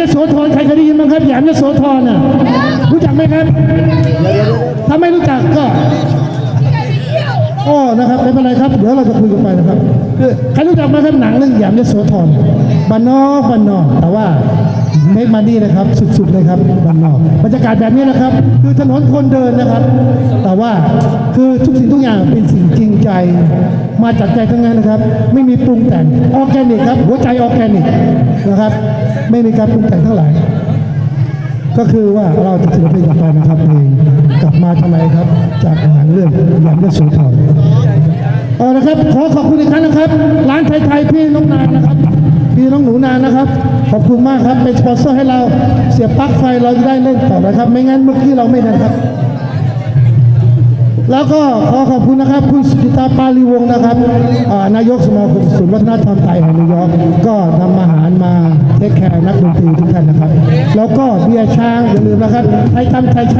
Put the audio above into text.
ยโสธรใครเคยได้ยินบ้างครับแหยมยโสธรน่ะรู้จักไหมครับ ถ้าไม่รู้จักก็อ๋อนะครับไม่เป็นไรครับ เดี๋ยวเราจะคุยกันไปนะครับ คือใครรู้จักไหมครับหนังเรื่องแหยมยโสธรบ้านนอกบ้านนอกแต่ว่า เมกมานี่นะครับสุดๆเลยครับบ้านนอกบรรยากาศแบบนี้นะครับ คือถนนคนเดินนะครับ แต่ว่าคือทุกสิ่งทุกอย่างเป็นสิ่งจริงใจ มาจากใจทั้งนั้นนะครับ ไม่มีปรุงแต่งออแกนิกครับ หัวใจออแกนิกนะครับ ไม่มีการปรุงแต่งทั้งหลายก็คือว่าเราจะศิลปินกับไปนะครับเพลงกลับมาทำไมครับ จากหนังเรื่องยามเลือดสูทองเอาละครับ ขอขอบคุณอีกครั้งนะครับ ร้านไทยๆพี่น้องนานนะครับ น้องหนูนานะครับ ขอบคุณมากครับเป็นสปอนเซอร์ให้เราเสียปลั๊กไฟเราจะได้เล่นต่อนะครับ ไม่งั้นเมื่อกี้เราไม่ได้ครับ แล้วก็ขอขอบคุณนะครับคุณสกิตาปาลีวงนะครับนายกสมาคมศูนย์วัฒนธรรมไทยแห่งนิวยอร์กก็นำอาหารมาเทคแคร์นักดนตรีทุกท่านนะครับ แล้วก็เบียร์ช้างอย่าลืมนะครับไทยทำไทย